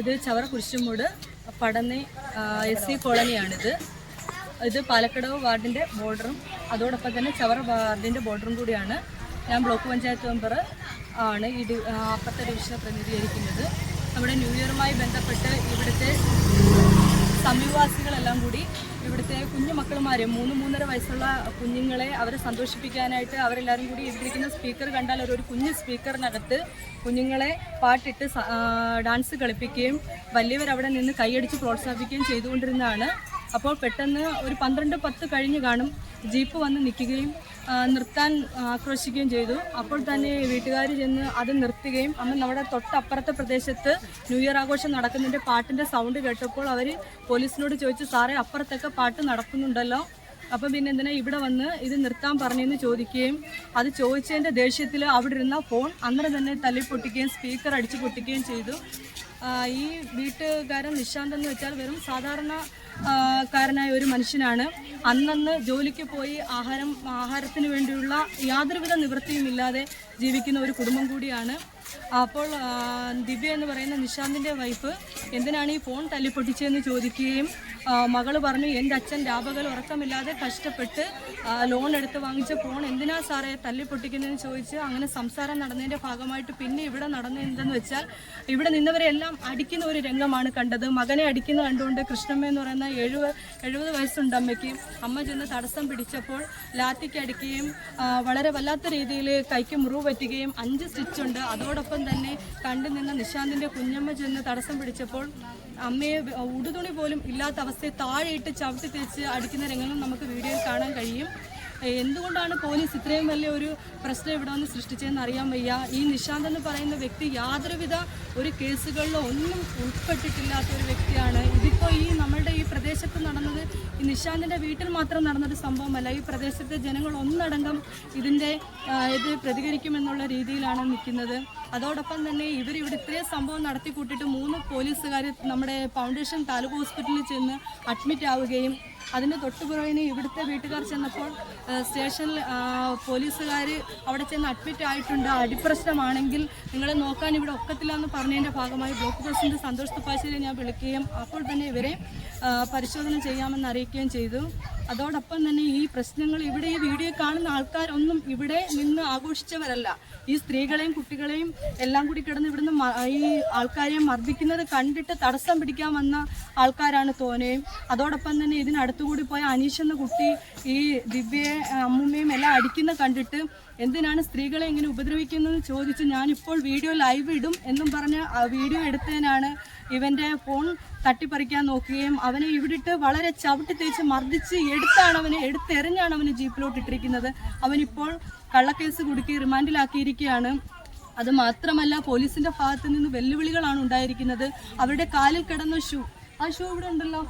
ഇത് Chavara Kurisumoodu Padanni S C കോളനിയാണിത്. ഇത് പാലക്കടവ് വാർഡിന്റെ ബോർഡറും അതോടൊപ്പം തന്നെ ചവറ വാർഡിന്റെ ബോർഡറും കൂടിയാണ്. ഞാൻ ബ്ലോക്ക് പഞ്ചായത്ത് മെമ്പർ ആണ് ഈ അപ്പുറത്തെ ഡിവിഷനെ പ്രതിനിധീകരിക്കുന്നത്. നമ്മുടെ ന്യൂ ഇയറുമായി ബന്ധപ്പെട്ട് ഇവിടുത്തെ സമീപവാസികളെല്ലാം കൂടി ഇവിടുത്തെ കുഞ്ഞു മക്കളുമാരെ മൂന്ന് മൂന്നര വയസ്സുള്ള കുഞ്ഞുങ്ങളെ അവരെ സന്തോഷിപ്പിക്കാനായിട്ട് അവരെല്ലാവരും കൂടി എഴുതിയിരിക്കുന്ന സ്പീക്കർ കണ്ടാൽ ഒരു കുഞ്ഞു സ്പീക്കറിനകത്ത് കുഞ്ഞുങ്ങളെ പാട്ടിട്ട് ഡാൻസ് കളിപ്പിക്കുകയും വലിയവർ അവിടെ നിന്ന് കൈയടിച്ച് പ്രോത്സാഹിപ്പിക്കുകയും ചെയ്തുകൊണ്ടിരുന്നതാണ്. അപ്പോൾ പെട്ടെന്ന് ഒരു പന്ത്രണ്ട് പത്ത് കഴിഞ്ഞ് കാണും. ജീപ്പ് വന്ന് നിൽക്കുകയും നിർത്താൻ ആക്രോശിക്കുകയും ചെയ്തു. അപ്പോൾ തന്നെ വീട്ടുകാർ ചെന്ന് അത് നിർത്തുകയും അന്ന് നമ്മുടെ തൊട്ടപ്പുറത്തെ പ്രദേശത്ത് ന്യൂ ഇയർ ആഘോഷം നടക്കുന്നതിന്റെ പാട്ടിന്റെ സൗണ്ട് കേട്ടപ്പോൾ അവർ പോലീസിനോട് ചോദിച്ചു സാറേ അപ്പുറത്തൊക്കെ പാട്ട് നടക്കുന്നുണ്ടല്ലോ. അപ്പം പിന്നെ എന്തിനാ ഇവിടെ വന്ന് ഇത് നിർത്താൻ പറഞ്ഞെന്ന് ചോദിക്കുകയും അത് ചോദിച്ചതിന്റെ ദേഷ്യത്തിൽ അവിടെ ഇരുന്ന ഫോൺ അന്നേരം തന്നെ തല്ലിപ്പൊട്ടിക്കുകയും സ്പീക്കർ അടിച്ചു പൊട്ടിക്കുകയും ചെയ്തു. ഈ വീട്ടുകാരൻ നിശാന്ത് എന്ന് വെച്ചാൽ വെറും സാധാരണ കാരനായ ഒരു മനുഷ്യനാണ്. അന്നന്ന് ജോലിക്ക് പോയി ആഹാരം ആഹാരത്തിന് വേണ്ടിയുള്ള യാതൊരുവിധ നിവൃത്തിയും ഇല്ലാതെ ജീവിക്കുന്ന ഒരു കുടുംബം കൂടിയാണ്. അപ്പോൾ ദിവ്യ എന്ന് പറയുന്ന നിശാന്തിന്റെ വൈഫ് എന്തിനാണ് ഈ ഫോൺ തല്ലിപ്പൊട്ടിച്ചതെന്ന് ചോദിക്കുകയും മകൾ പറഞ്ഞു എന്റെ അച്ഛൻ രാപകൽ ഉറക്കമില്ലാതെ കഷ്ടപ്പെട്ട് ലോൺ എടുത്ത് വാങ്ങിച്ച ഫോൺ എന്തിനാ സാറേ തല്ലിപ്പൊട്ടിക്കുന്നതെന്ന് ചോദിച്ച് അങ്ങനെ സംസാരം നടന്നതിന്റെ ഭാഗമായിട്ട് പിന്നെ ഇവിടെ നടന്നത് എന്തെന്ന് വെച്ചാൽ ഇവിടെ നിന്നവരെല്ലാം അടിക്കുന്ന ഒരു രംഗമാണ് കണ്ടത്. മകനെ അടിക്കുന്ന കണ്ടുകൊണ്ട് കൃഷ്ണമ്മ എന്ന് പറയുന്ന എഴുപത് എഴുപത് വയസ്സുണ്ട് അമ്മയ്ക്ക്. അമ്മ ചെന്ന് തടസ്സം പിടിച്ചപ്പോൾ ലാത്തിക്ക് അടിക്കുകയും വളരെ വല്ലാത്ത രീതിയിൽ കൈക്ക് മുറിവ് പറ്റുകയും അഞ്ച് സ്റ്റിച്ച് ഉണ്ട്. അതോടൊപ്പം തന്നെ കണ്ടു നിന്ന നിശാന്തിന്റെ കുഞ്ഞമ്മ ചെന്ന് തടസ്സം പിടിച്ചപ്പോൾ അമ്മയെ ഉടുതുണി പോലും ഇല്ലാത്ത അവസ്ഥയെ താഴെയിട്ട് ചവിട്ടി തേച്ച് അടിക്കുന്ന രംഗങ്ങളും നമുക്ക് വീഡിയോയിൽ കാണാൻ കഴിയും. എന്തുകൊണ്ടാണ് പോലീസ് ഇത്രയും വലിയ ഒരു പ്രശ്നം ഇവിടെ വന്ന് സൃഷ്ടിച്ചതെന്ന് അറിയാൻ വയ്യ? ഈ നിശാന്ത് എന്ന് പറയുന്ന വ്യക്തി യാതൊരുവിധ ഒരു കേസുകളിലോ ഒന്നും ഉൾപ്പെട്ടിട്ടില്ലാത്ത ഒരു വ്യക്തിയാണ്. ഇതിപ്പോൾ ഈ നമ്മളുടെ ഈ പ്രദേശത്ത് നടന്നത് ഈ നിശാന്തിന്റെ വീട്ടിൽ മാത്രം നടന്നൊരു സംഭവമല്ല. ഈ പ്രദേശത്തെ ജനങ്ങൾ ഒന്നടങ്കം ഇതിന്റെ ഇത് പ്രതികരിക്കുമെന്നുള്ള രീതിയിലാണ് നിൽക്കുന്നത്. അതോടൊപ്പം തന്നെ ഇവർ ഇവിടെ ഇത്രയും സംഭവം നടത്തി കൂട്ടിയിട്ട് മൂന്ന് പോലീസുകാർ നമ്മുടെ ഫൗണ്ടേഷൻ താലൂക്ക് ഹോസ്പിറ്റലിൽ ചെന്ന് അഡ്മിറ്റ് ആവുകയും അതിന്റെ തൊട്ടുപുറകിന് ഇവിടുത്തെ വീട്ടുകാർ ചെന്നപ്പോൾ സ്റ്റേഷനിൽ പോലീസുകാർ അവിടെ ചെന്ന് അഡ്മിറ്റ് ആയിട്ടുണ്ട്. അടിപ്രശ്നമാണെങ്കിൽ നിങ്ങളെ നോക്കാൻ ഇവിടെ ഒക്കത്തില്ല എന്ന് പറഞ്ഞതിന്റെ ഭാഗമായി ബ്ലോക്ക് പ്രസിഡന്റ് സന്തോഷ് തുപ്പാശ്ശേരി ഞാൻ വിളിക്കുകയും അപ്പോൾ തന്നെ ഇവരെ പരിശോധന ചെയ്യാമെന്ന് അറിയിക്കുകയും ചെയ്തു. അതോടൊപ്പം തന്നെ ഈ പ്രശ്നങ്ങൾ ഇവിടെ ഈ വീഡിയോ കാണുന്ന ആൾക്കാരൊന്നും ഇവിടെ നിന്ന് ആഘോഷിച്ചവരല്ല. ഈ സ്ത്രീകളെയും കുട്ടികളെയും എല്ലാം കൂടി കിടന്ന് ഇവിടുന്ന് ഈ ആൾക്കാരെ മർദ്ദിക്കുന്നത് കണ്ടിട്ട് തടസ്സം പിടിക്കാൻ വന്ന ആൾക്കാരാണ് തോനെയും അതോടൊപ്പം തന്നെ ഇതിനടുത്തുകൂടി പോയ അനീഷ് എന്ന കുട്ടി ഈ ദിവ്യയെ അമ്മുമ്മയും എല്ലാം അടിക്കുന്ന കണ്ടിട്ട് എന്തിനാണ് സ്ത്രീകളെ ഇങ്ങനെ ഉപദ്രവിക്കുന്നതെന്ന് ചോദിച്ച് ഞാനിപ്പോൾ വീഡിയോ ലൈവ് ഇടും എന്നും പറഞ്ഞ് വീഡിയോ എടുത്തതിനാണ് ഇവന്റെ ഫോൺ തട്ടിപ്പറിക്കാൻ നോക്കുകയും അവനെ ഇവിടിട്ട് വളരെ ചവിട്ടി തേച്ച് മർദ്ദിച്ച് എടുത്താണ് അവനെ എടുത്തെറിഞ്ഞാണ് അവന് ജീപ്പിലോട്ട് ഇട്ടിരിക്കുന്നത്. അവനിപ്പോൾ കള്ളക്കേസ് കുടുക്കി റിമാൻഡിലാക്കിയിരിക്കുകയാണ്. അത് മാത്രമല്ല പോലീസിന്റെ ഭാഗത്ത് നിന്ന് വെല്ലുവിളികളാണ് ഉണ്ടായിരിക്കുന്നത്. അവരുടെ കാലിൽ കിടന്ന ഷൂ. ആ ഷൂ ഇവിടെ ഉണ്ടല്ലോ.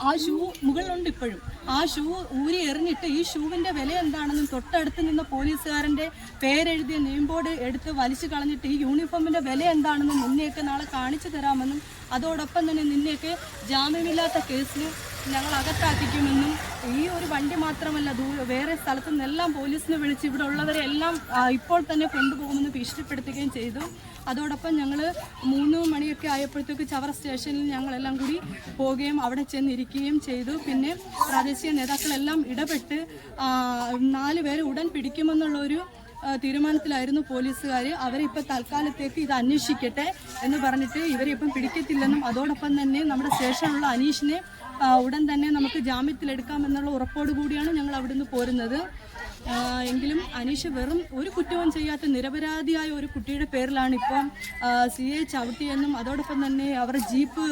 ആ ഷൂ മുകളിലുണ്ട് ഇപ്പോഴും. ആ ഷൂ ഊരി എറിഞ്ഞിട്ട് ഈ ഷൂവിന്റെ വില എന്താണെന്നും തൊട്ടടുത്ത് നിന്ന പോലീസുകാരന്റെ പേരെഴുതിയ നെയിം ബോർഡ് എടുത്ത് വലിച്ചു കളഞ്ഞിട്ട് ഈ യൂണിഫോമിന്റെ വില എന്താണെന്നും നിന്നെയൊക്കെ നാളെ കാണിച്ചു തരാമെന്നും അതോടൊപ്പം തന്നെ നിന്നെയൊക്കെ ജാമ്യമില്ലാത്ത കേസിൽ ഞങ്ങൾ അകത്താക്കിക്കുമെന്നും ഈ ഒരു വണ്ടി മാത്രമല്ല വേറെ സ്ഥലത്തു നിന്നെല്ലാം പോലീസിനെ വിളിച്ച് ഇവിടെ ഉള്ളവരെ എല്ലാം ഇപ്പോൾ തന്നെ കൊണ്ടുപോകുമെന്ന് ഭീഷണിപ്പെടുത്തുകയും ചെയ്തു. അതോടൊപ്പം ഞങ്ങൾ മൂന്ന് മണിയൊക്കെ ആയപ്പോഴത്തേക്ക് ചവറ സ്റ്റേഷനിൽ ഞങ്ങളെല്ലാം കൂടി പോവുകയും അവിടെ ചെന്നിരിക്കുകയും ചെയ്തു. പിന്നെ പ്രാദേശിക നേതാക്കളെല്ലാം ഇടപെട്ട് നാല് പേരെ ഉടൻ പിടിക്കുമെന്നുള്ള ഒരു ആ, തീരുമാനത്തിലായിരുന്നു പോലീസുകാർ അവരെ ഇപ്പോൾ തൽക്കാലത്തേക്ക് ഇത് അന്വേഷിക്കട്ടെ എന്ന് പറഞ്ഞിട്ട് ഇവരെ ഇപ്പം പിടിക്കത്തില്ലെന്നും അതോടൊപ്പം തന്നെ നമ്മുടെ സ്റ്റേഷനിലുള്ള അനീഷിനെ ഉടൻ തന്നെ നമുക്ക് ജാമ്യത്തിലെടുക്കാമെന്നുള്ള ഉറപ്പോടു കൂടിയാണ് ഞങ്ങൾ അവിടുന്ന് പോരുന്നത്. എങ്കിലും അനീഷ് വെറും ഒരു കുറ്റവും ചെയ്യാത്ത നിരപരാധിയായ ഒരു കുട്ടിയുടെ പേരിലാണ് ഇപ്പം സി എ ചവിട്ടിയെന്നും അതോടൊപ്പം തന്നെ അവരുടെ ജീപ്പ്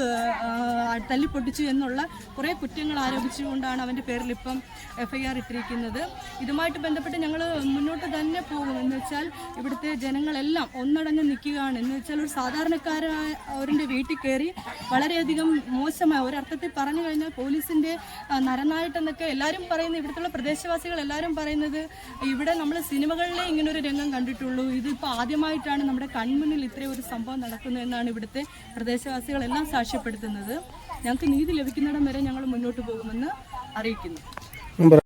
തല്ലിപ്പൊട്ടിച്ചു എന്നുള്ള കുറേ കുറ്റങ്ങൾ ആരോപിച്ചുകൊണ്ടാണ് അവന്റെ പേരിൽ ഇപ്പം എഫ് ഐ ആർ ഇട്ടിരിക്കുന്നത്. ഇതുമായിട്ട് ബന്ധപ്പെട്ട് ഞങ്ങൾ മുന്നോട്ട് തന്നെ പോകും. എന്ന് വെച്ചാൽ ഇവിടുത്തെ ജനങ്ങളെല്ലാം ഒന്നടങ്ങ് നിൽക്കുകയാണ്. എന്ന് വെച്ചാൽ ഒരു സാധാരണക്കാരായ അവരുടെ വീട്ടിൽ കയറി വളരെയധികം മോശമായ ഒരർത്ഥത്തിൽ പറഞ്ഞു കഴിഞ്ഞാൽ പോലീസിന്റെ നരനായിട്ടെന്നൊക്കെ എല്ലാവരും പറയുന്നത് ഇവിടുത്തെ പ്രദേശവാസികൾ എല്ലാവരും പറയുന്നത് ഇവിടെ നമ്മൾ സിനിമകളിലെ ഇങ്ങനെ ഒരു രംഗം കണ്ടിട്ടുള്ളൂ. ഇതിപ്പോൾ ആദ്യമായിട്ടാണ് നമ്മുടെ കൺമുന്നിൽ ഇത്രയും ഒരു സംഭവം നടക്കുന്നത് എന്നാണ് ഇവിടുത്തെ പ്രദേശവാസികളെല്ലാം സാക്ഷ്യപ്പെടുത്തുന്നത്. ഞങ്ങൾക്ക് നീതി ലഭിക്കുന്നിടം വരെ ഞങ്ങൾ മുന്നോട്ട് പോകുമെന്ന് അറിയിക്കുന്നു.